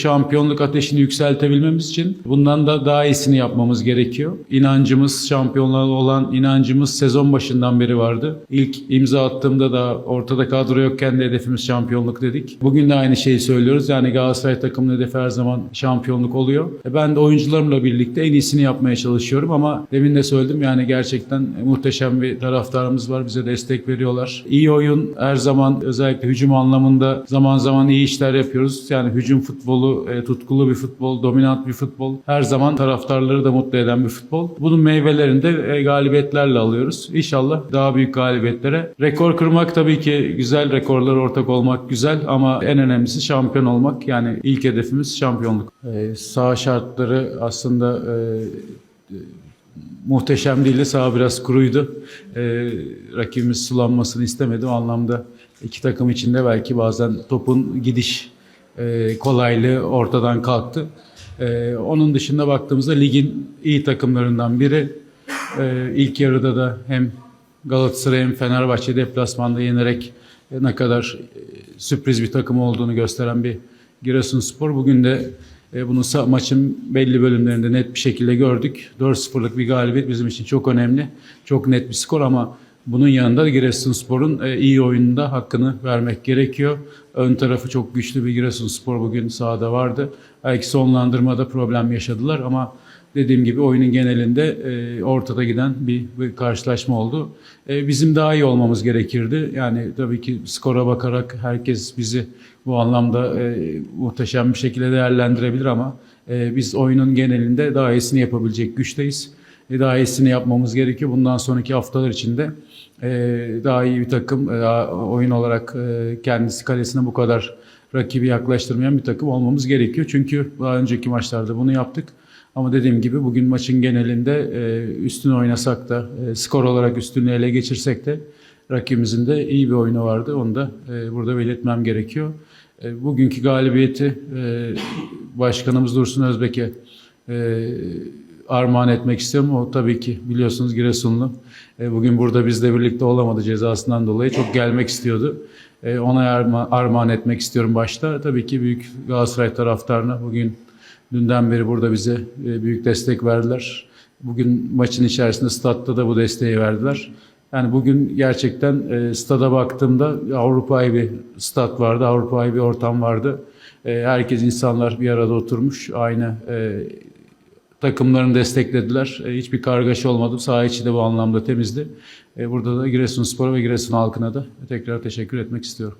şampiyonluk ateşini yükseltebilmemiz için bundan da daha iyisini yapmamız gerekiyor. İnancımız, şampiyonluğa olan inancımız sezon başından beri vardı. İlk imza attığımda da ortada kadro yokken de hedefimiz şampiyonluk dedik. Bugün de aynı şeyi söylüyoruz. Yani Galatasaray takımının hedefi her zaman şampiyonluk oluyor. E Ben de oyuncularımla birlikte en iyisini yapmaya çalışıyorum ama demin de söyledim yani gerçekten muhteşem bir taraftarımız var. Bize destek veriyorlar. İyi oyun her zaman özellikle hücum anlamında zaman zaman iyi işler yapıyoruz. Yani hücum futbolu, e, tutkulu bir futbol, dominant bir futbol. Her zaman taraftarları da mutlu eden bir futbol. Bunun meyvelerini de e, galibiyetlerle alıyoruz. İnşallah daha büyük galibiyetlere. Rekor kırmak tabii ki güzel, rekorlara ortak olmak güzel ama en önemlisi şampiyon olmak. Yani ilk hedefimiz şampiyonluk. E, sağ şartları aslında e, muhteşem değildi. Sağ biraz kuruydu. Ee, rakibimiz sulanmasını istemedi. O anlamda iki takım içinde belki bazen topun gidiş e, kolaylığı ortadan kalktı. Ee, onun dışında baktığımızda ligin iyi takımlarından biri. Ee, ilk yarıda da hem Galatasaray hem Fenerbahçe deplasmanda yenerek ne kadar e, sürpriz bir takım olduğunu gösteren bir Giresunspor. Bugün de e, bunu maçın belli bölümlerinde net bir şekilde gördük. 4-0'lık bir galibiyet bizim için çok önemli. Çok net bir skor ama bunun yanında Giresunspor'un e, iyi oyununda hakkını vermek gerekiyor. Ön tarafı çok güçlü bir Giresunspor bugün sahada vardı. Belki sonlandırmada problem yaşadılar ama dediğim gibi oyunun genelinde e, ortada giden bir, bir karşılaşma oldu. E, bizim daha iyi olmamız gerekirdi. Yani tabii ki skora bakarak herkes bizi bu anlamda muhteşem bir şekilde değerlendirebilir ama biz oyunun genelinde daha iyisini yapabilecek güçteyiz. Daha iyisini yapmamız gerekiyor. Bundan sonraki haftalar içinde e, daha iyi bir takım e, oyun olarak e, kendisi kalesine bu kadar rakibi yaklaştırmayan bir takım olmamız gerekiyor. Çünkü daha önceki maçlarda bunu yaptık. Ama dediğim gibi bugün maçın genelinde üstün oynasak da skor olarak üstünlüğü ele geçirsek de rakibimizin de iyi bir oyunu vardı. Onu da burada belirtmem gerekiyor. Bugünkü galibiyeti Başkanımız Dursun Özbek'e armağan etmek istiyorum. O tabii ki biliyorsunuz Giresunlu. E, bugün burada bizle birlikte olamadı cezasından dolayı. Çok gelmek istiyordu. E, ona arma, armağan etmek istiyorum başta. Tabii ki büyük Galatasaray taraftarına bugün dünden beri burada bize e, büyük destek verdiler. Bugün maçın içerisinde statta da bu desteği verdiler. Yani bugün gerçekten e, stada baktığımda Avrupa'yı bir stat vardı, Avrupa'yı bir ortam vardı. E, herkes insanlar bir arada oturmuş, aynı e, takımlarını desteklediler. E, hiçbir kargaşa olmadı. Saha içi de bu anlamda temizdi. E, burada da Giresunspor ve Giresun halkına da tekrar teşekkür etmek istiyorum.